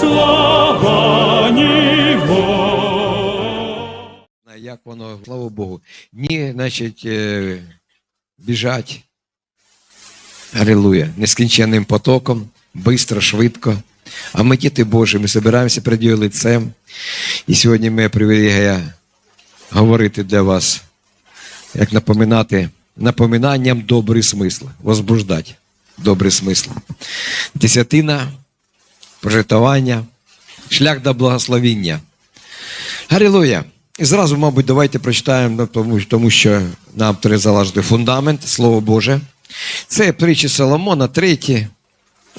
слава Ніго. Як воно, слава Богу. Дні, значить, е, біжать. Алілуя. Нескінченним потоком, бистро, швидко. А ми, діти Божі, ми збираємося перед його лицем. І сьогодні ми привілегія говорити для вас, як напоминати, напоминанням добрий смисл, возбуждати добрий смисл. Десятина, пожертвування, шлях до благословіння. Галілуя! І зразу, мабуть, давайте прочитаємо, ну, тому, що нам треба залажити фундамент, Слово Боже. Це притчі Соломона, третій.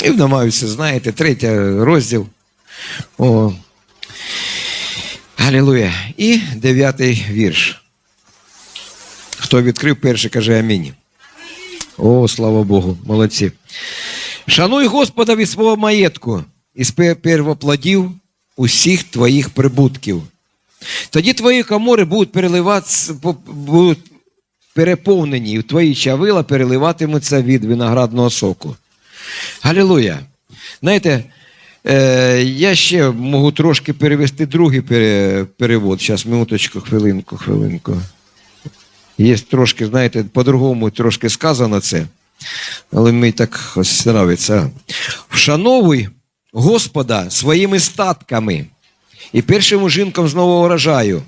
І намаюся, знаєте, третій розділ. О. Галілуя. І дев'ятий вірш. Хто відкрив перший, каже амінь. О, слава Богу, молодці. Шануй Господа від свого маєтку і з первоплодів усіх твоїх прибутків. Тоді твої комори будуть переливатися, будуть переповнені, і твої чавила переливатимуться від виноградного соку. Галілуя! Знаєте, е, я ще можу трошки перевести другий пере- перевод. Зараз, минуточку, хвилинку, хвилинку. Є трошки, знаєте, по-другому трошки сказано це, але мені так ось нравиться. Вшановуй Господа своїми статками і першим жінкам з нового урожаю.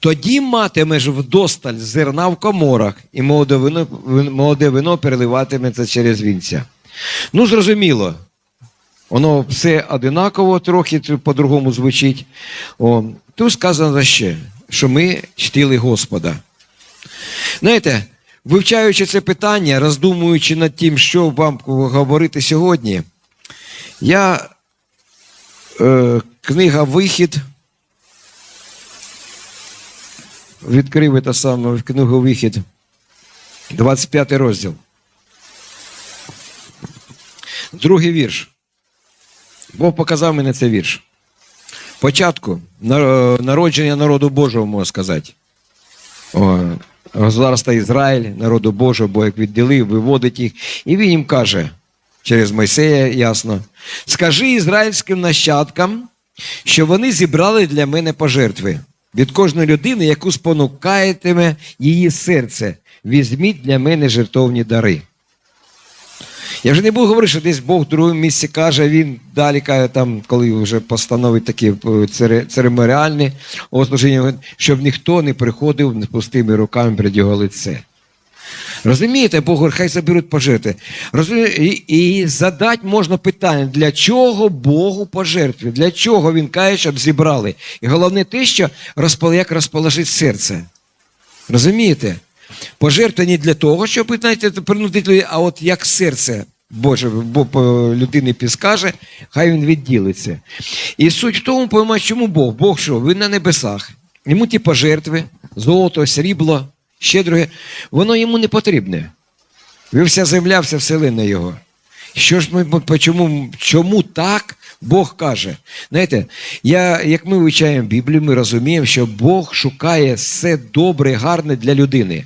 Тоді матимеш вдосталь зерна в коморах, і молоде вино, молоде вино переливатиметься через вінця. Ну, зрозуміло, воно все одинаково, трохи по-другому звучить. О, тут сказано ще, що ми чтили Господа. Знаєте, вивчаючи це питання, роздумуючи над тим, що вам говорити сьогодні, я книга Вихід. Відкрив це саме книгу Вихід, 25 розділ. Другий вірш. Бог показав мені цей вірш. Початку народження народу Божого, можна сказати. О, Государство Ізраїль, народу Божого, Бог як відділив, виводить їх. І він їм каже, через Мойсея, ясно, скажи ізраїльським нащадкам, що вони зібрали для мене пожертви. Від кожної людини, яку спонукаєтиме її серце, візьміть для мене жертовні дари. Я вже не буду говорити, що десь Бог в другому місці каже, він далі каже, там, коли вже постановить такі е, цере- церемоніальні служіння, щоб ніхто не приходив з пустими руками перед його лице. Розумієте, Бог говорить, хай заберуть пожертви. Розумієте? І, і задати можна питання, для чого Богу пожертви? Для чого він каже, щоб зібрали? І головне те, що розпол- як розположить серце. Розумієте? Пожертви не для того, щоб знаєте, принудити людей, а от як серце Боже, бо людини підскаже, хай він відділиться. І суть в тому, поймати, чому Бог? Бог що? Він на небесах. Йому ті пожертви, золото, срібло, ще друге, воно йому не потрібне. Ви вся земля, вся вселенна його. Що ж ми чому, чому так Бог каже? Знаєте, я, як ми вивчаємо Біблію, ми розуміємо, що Бог шукає все добре, гарне для людини.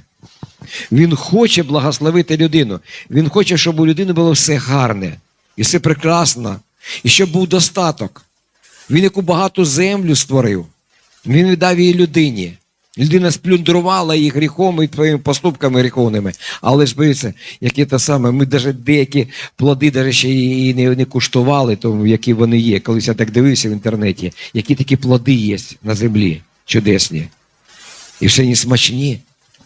Він хоче благословити людину. Він хоче, щоб у людини було все гарне і все прекрасно, і щоб був достаток. Він яку багату землю створив. Він віддав її людині. Людина сплюндрувала її гріхом і твоїми поступками гріховними. Але ж боються, які те саме, ми навіть деякі плоди даже ще і не, не куштували, тому які вони є. Колись я так дивився в інтернеті, які такі плоди є на землі чудесні. І все не смачні.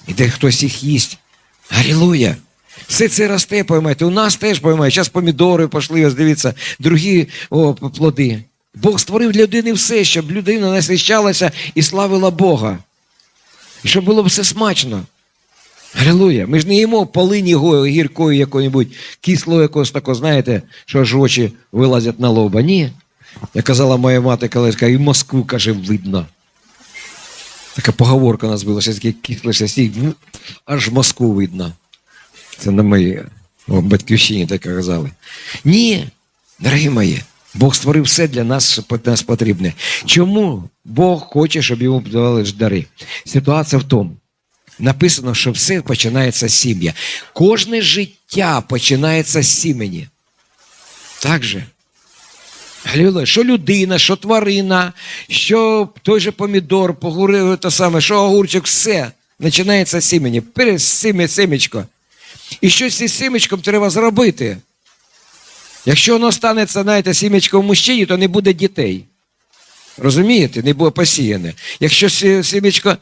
І де хтось їх їсть. Алілуя! Все це росте, поймаєте. У нас теж поймаєте. Зараз помідори пішли, ось дивіться, другі о, плоди. Бог створив для людини все, щоб людина насищалася і славила Бога. І щоб було все смачно. Алілуя. Ми ж не їмо полині гіркої якої-небудь, кислого якогось такого, знаєте, що аж очі вилазять на лоба. Ні. Як казала моя мати колись, і Москву, каже, видно. Така поговорка у нас була, що таке кисле, що стік, ну, аж Москву видно. Це на моїй батьківщині так казали. Ні, дорогі мої, Бог створив все для нас, що нас потрібне. Чому Бог хоче, щоб йому давали дари? Ситуація в тому. Написано, що все починається з сім'я. Кожне життя починається з сімені. Так же? Що людина, що тварина, що той же помідор, погурив, те саме, що огурчик, все. Починається з сімені. Перес сіме, семечко. І щось із сімечком треба зробити. Якщо воно станеться, знаєте, сімечко в мужчині, то не буде дітей. Розумієте? Не буде посіяне. Якщо сі- сімечко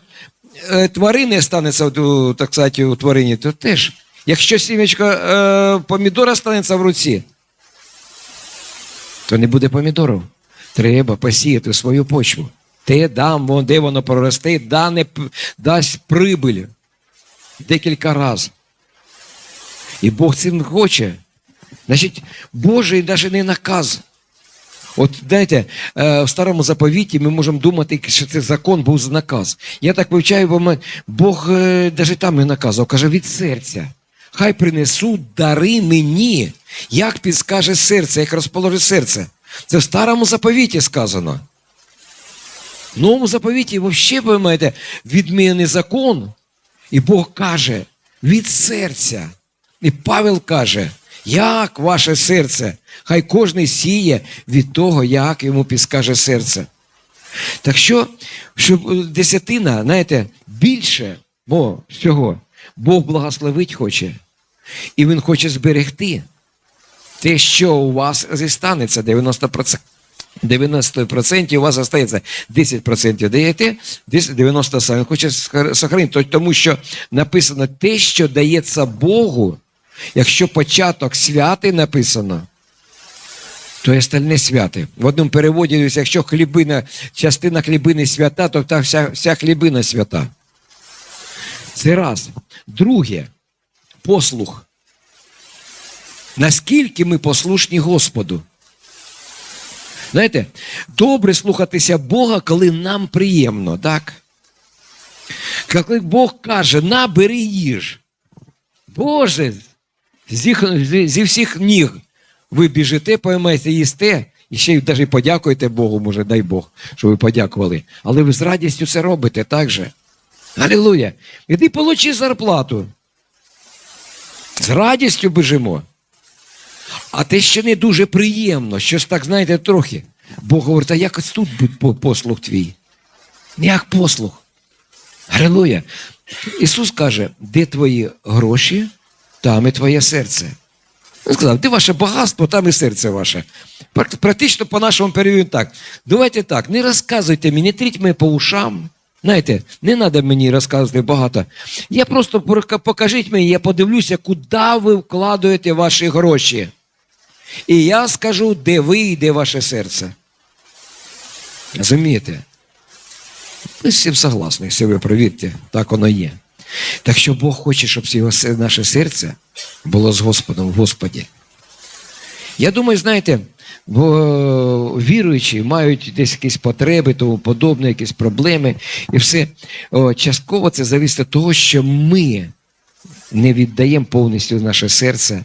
е, тварини станеться так сказати, у тварині, то теж. Якщо сімечко е, помідора станеться в руці, то не буде помідорів. Треба посіяти свою почву. Те дам, де воно проросте, дане, дасть прибиль декілька разів. І Бог цим хоче. Значить, Божий навіть не наказ. От знаєте, е, в старому заповіті ми можемо думати, що це закон був за наказ. Я так вивчаю, бо Бог навіть там не наказував, каже від серця. Хай принесуть дари мені, як підскаже серце, як розположить серце. Це в старому заповіті сказано. В новому заповіті взагалі, ви маєте, відмінений закон. І Бог каже від серця. І Павел каже, як ваше серце, хай кожен сіє від того, як йому підскаже серце. Так що, щоб е, десятина, знаєте, більше бо всього, Бог благословить хоче. І Він хоче зберегти те, що у вас зістанеться 90%. 90% у вас залишається 10% даєте, 90 сам. Він хоче сохранити, тому що написано те, що дається Богу, якщо початок святий написано, то і остальне святе. В одному переводі, якщо хлібина, частина хлібини свята, то та вся, вся хлібина свята. Це раз. Друге, послух. Наскільки ми послушні Господу? Знаєте, добре слухатися Бога, коли нам приємно, так? Коли Бог каже, на, бери їж. Боже, зі, всіх ніг ви біжите, поймаєте, їсте, і ще й навіть подякуєте Богу, може, дай Бог, що ви подякували. Але ви з радістю це робите, так же? Алілуя. Іди получи зарплату. З радістю біжимо. А те ще не дуже приємно, щось так, знаєте, трохи. Бог говорить, а як ось тут буде послуг твій? Як послуг? Алілуя. Ісус каже, де твої гроші, там і твоє серце. Він сказав, де ваше багатство, там і серце ваше. Практично по нашому переводу так. Давайте так, не розказуйте мені, не тріть мене по ушам. Знаєте, не треба мені розказувати багато. Я просто покажіть мені, я подивлюся, куди ви вкладаєте ваші гроші. І я скажу, де ви і де ваше серце. Розумієте? Ви з цим согласні, якщо ви провірте, так воно є. Так що Бог хоче, щоб його наше серце було з Господом в Господі. Я думаю, знаєте, бо віруючі мають десь якісь потреби, тому подобне, якісь проблеми, і все. Частково це зависить від того, що ми не віддаємо повністю наше серце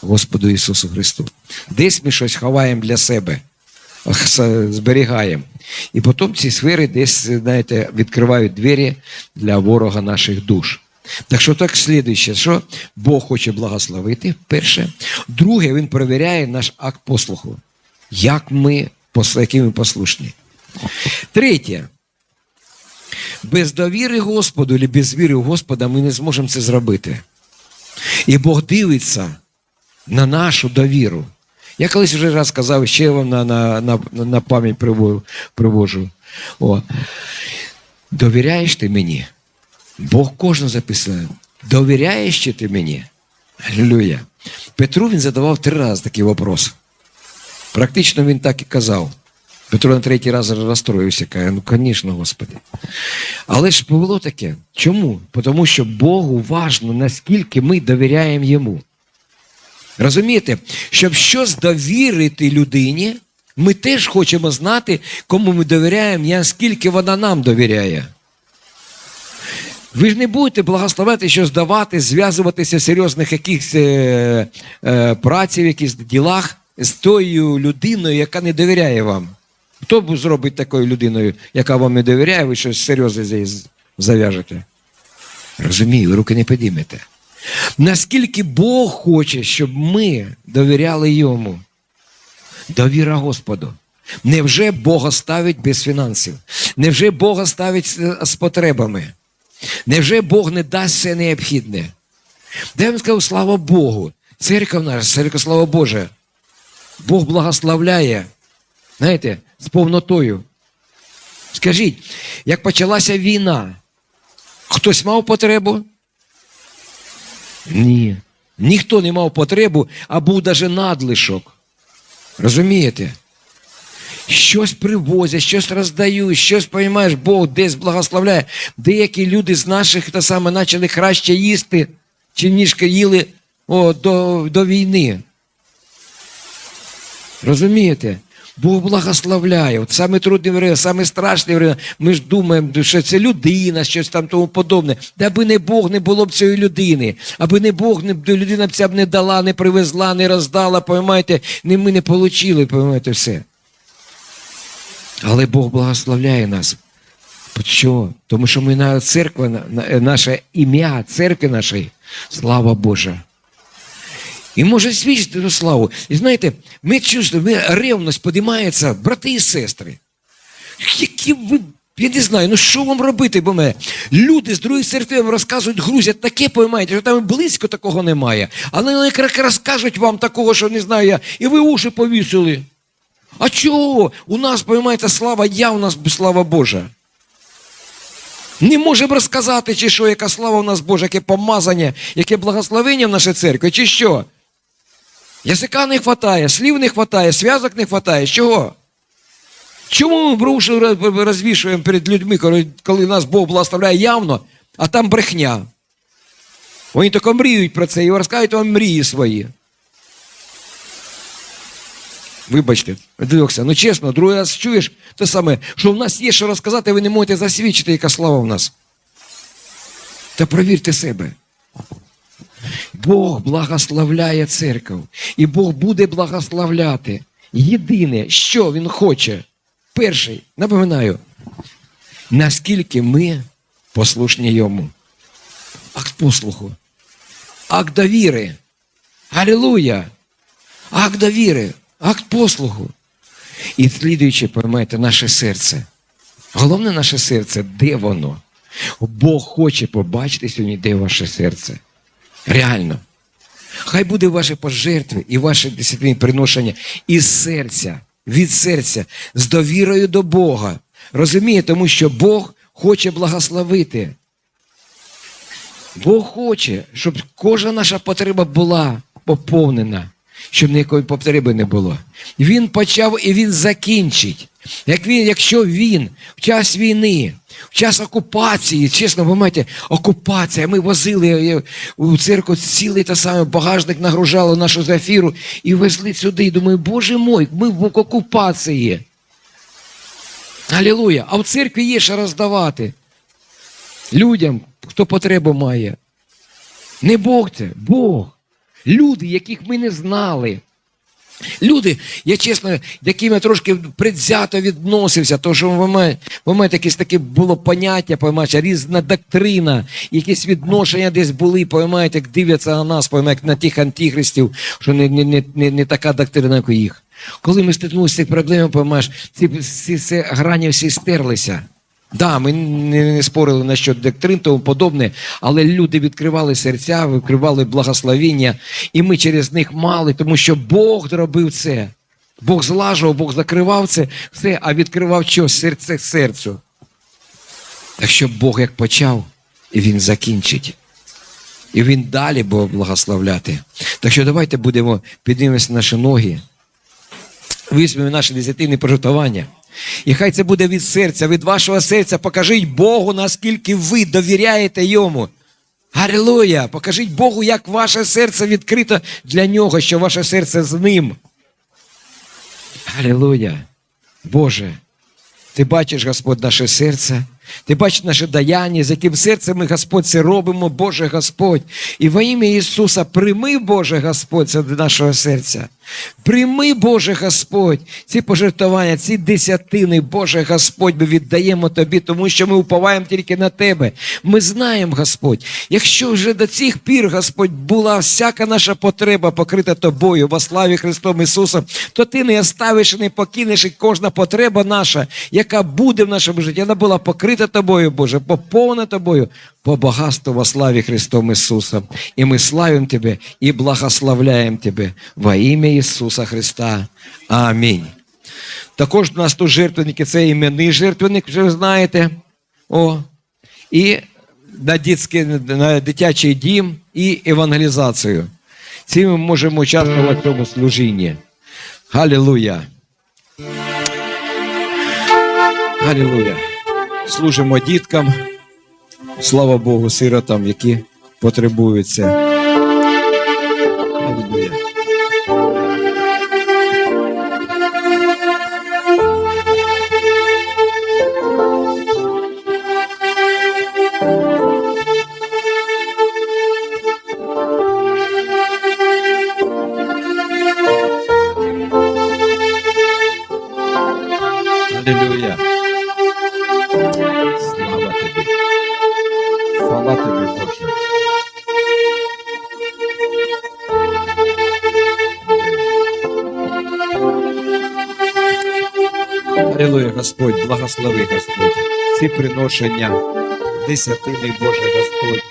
Господу Ісусу Христу. Десь ми щось ховаємо для себе, зберігаємо. І потім ці сфери десь, знаєте, відкривають двері для ворога наших душ. Так що так слідуюче, що Бог хоче благословити, перше. Друге, Він перевіряє наш акт послуху. Як ми, які ми послушні. Третє. Без довіри Господу, або без віри в Господа ми не зможемо це зробити. І Бог дивиться на нашу довіру. Я колись вже раз казав, ще вам на, на, на, на пам'ять привожу. О. Довіряєш ти мені? Бог кожного записує. Довіряєш чи ти мені? Аллилуйя. Петру він задавав три рази такий вопрос. Практично він так і казав. Петро на третій раз розстроївся, каже, ну, звісно, Господи. Але ж було таке. Чому? Тому що Богу важно, наскільки ми довіряємо йому. Розумієте, щоб щось довірити людині, ми теж хочемо знати, кому ми довіряємо, і наскільки вона нам довіряє. Ви ж не будете благословити щось давати, зв'язуватися в серйозних якихось е, е, працях, якихось ділах з тою людиною, яка не довіряє вам. Хто б зробить такою людиною, яка вам не довіряє, ви щось серйозне зав'яжете? Розумію, руки не підіймете. Наскільки Бог хоче, щоб ми довіряли йому. Довіра Господу. Невже Бога ставить без фінансів? Невже Бога ставить з потребами? Невже Бог не дасть все необхідне? Де вам сказав, слава Богу, церква наша, церква, слава Божа. Бог благословляє, знаєте, з повнотою. Скажіть, як почалася війна, хтось мав потребу? Ні. Ніхто не мав потребу, а був навіть надлишок. Розумієте? Щось привозять, щось роздають, щось, розумієш, Бог десь благословляє. Деякі люди з наших те саме почали краще їсти, чи ніж їли о, до, до війни. Розумієте? Бог благословляє. От саме трудне время, саме страшне время, ми ж думаємо, що це людина, щось там тому подобне. Да аби не Бог не було б цієї людини, аби не Бог, не, людина б ця б не дала, не привезла, не роздала, поймаєте, не, ми не отримали, поймаєте, все. Але Бог благословляє нас. Чого? Тому що ми на церква, на- на- наше ім'я церкви нашої, слава Божа. І може свідчити ту славу. І знаєте, ми чувствуємо, ревність підіймається, брати і сестри. Які ви, я не знаю, ну що вам робити, бо мене? Люди з других церкви розказують, грузять таке, поймаєте, що там близько такого немає. Але вони розкажуть вам такого, що не знаю я, і ви уші повісили. А чого? У нас, поймаєте, слава я, у нас слава Божа. Не можемо розказати, чи що, яка слава у нас Божа, яке помазання, яке благословення в нашій церкві, чи що. Язика не вистачає, слів не вистачає, зв'язок не вистачає. Чого? Чому ми брушу розвішуємо перед людьми, коли, нас Бог благословляє явно, а там брехня? Вони тільки мріють про це і розкажуть вам мрії свої. Вибачте, дивився, ну чесно, другий раз чуєш те саме, що в нас є що розказати, ви не можете засвідчити, яка слава в нас. Та провірте себе. Бог благословляє церкву, і Бог буде благословляти. Єдине, що Він хоче, перший, напоминаю, наскільки ми послушні йому. Акт послуху, акт довіри. Алілуя! Акт довіри, акт послуху. І слідуючи, поймете, наше серце. Головне наше серце, де воно? Бог хоче побачити сьогодні, де ваше серце. Реально. Хай буде ваші пожертви і ваше дисципліні приношення із серця, від серця, з довірою до Бога. Розуміє, тому що Бог хоче благословити. Бог хоче, щоб кожна наша потреба була поповнена, щоб ніякої потреби не було. Він почав і він закінчить. Як він, якщо він в час війни, в час окупації, чесно, ви маєте, окупація, ми возили е, у церкву цілий та саме багажник нагружали нашу зафіру і везли сюди. І думаю, боже мой, ми в окупації. Алілуя! А в церкві є що роздавати людям, хто потребу має. Не Бог це, Бог. Люди, яких ми не знали. Люди, я чесно, яким я трошки предвзято відносився, тому що в мене, в мене якесь таке було поняття, поймаєте, різна доктрина, якісь відношення десь були, поймаєте, як дивляться на нас, поймаєте, як на тих антихристів, що не, не, не, не, не така доктрина, як у їх. Коли ми стикнулися з цими проблемами, поймаєш, ці, ці, ці грані всі стерлися. Да, ми не, спорили на що доктрин, тому подобне, але люди відкривали серця, відкривали благословіння, і ми через них мали, тому що Бог робив це. Бог злажував, Бог закривав це все, а відкривав що? Серце серцю. Так що Бог як почав, і Він закінчить. І Він далі буде благословляти. Так що давайте будемо піднімемося наші ноги, візьмемо наші десятинні пожертвування. І хай це буде від серця, від вашого серця. Покажіть Богу, наскільки ви довіряєте йому. Алілуя! Покажіть Богу, як ваше серце відкрито для нього, що ваше серце з ним. Алілуя! Боже, ти бачиш, Господь, наше серце, ти бачиш наше даяння, з яким серцем ми, Господь, це робимо, Боже Господь. І во ім'я Ісуса прийми, Боже Господь, це до нашого серця. Прийми, Боже Господь, ці пожертвування, ці десятини, Боже Господь, ми віддаємо Тобі, тому що ми уповаємо тільки на Тебе. Ми знаємо, Господь, якщо вже до цих пір, Господь, була всяка наша потреба покрита Тобою во славі Христом Ісусом, то Ти не оставиш і не покинеш, і кожна потреба наша, яка буде в нашому житті, вона була покрита Тобою, Боже, поповнена Тобою по багатству во славі Христом Ісусом. І ми славимо Тебе і благословляємо Тебе во ім'я Ісуса Христа. Амінь. Також у нас тут жертвенники, це іменний жертвенник, вже знаєте. О. І на, дитський, на дитячий дім і евангелізацію. Ці ми можемо участвувати в цьому служінні. Галілуя. Галілуя. Служимо діткам. Слава Богу, сиротам, які потребуються. Господь, благослови, Господь, ці приношення десятини, Боже Господь.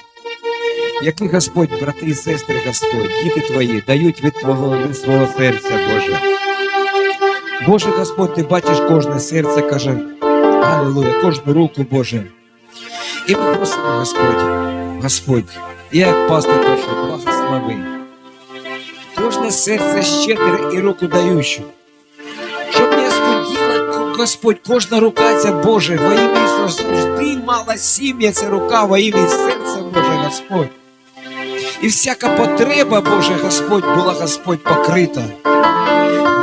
Які Господь, брати і сестри, Господь, діти твої дають від Твого від свого серця, Боже. Боже Господь, ти бачиш кожне серце, каже, Алілуя, кожну руку, Боже. І ми просимо, Господь, Господь, я як пастор прошу, благослови. Кожне серце щедре і руку даючу. Господь, кожна рука ця Боже, во ім'я Ісуса, завжди мала сім'я ця рука, во ім'я серця Боже Господь. І всяка потреба, Боже Господь, була Господь покрита.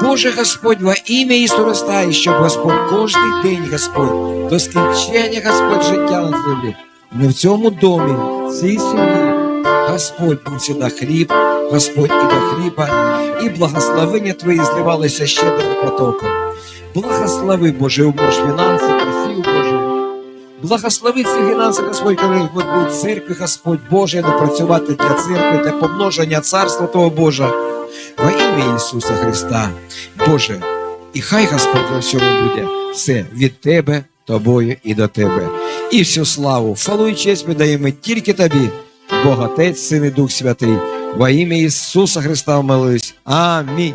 Боже Господь, во ім'я Ісуса і щоб Господь кожний день, Господь, до скінчення, Господь, життя на землі, не в цьому домі, в цій сім'ї, Господь був сюди хліб, Господь і до хліба, і благословення Твої зливалися щедрим потоком. Благослови, Боже, умнож фінанси, просів, Боже. Благослови ці фінанси, Господь, коли в Господь Боже, не працювати для церкви, для помноження царства Того Божа. Во ім'я Ісуса Христа, Боже, і хай Господь во всьому буде все від Тебе, Тобою і до Тебе. І всю славу, хвалу і честь ми даємо тільки Тобі, Бог Отець, Син і Дух Святий. Во ім'я Ісуса Христа молюсь. Амінь.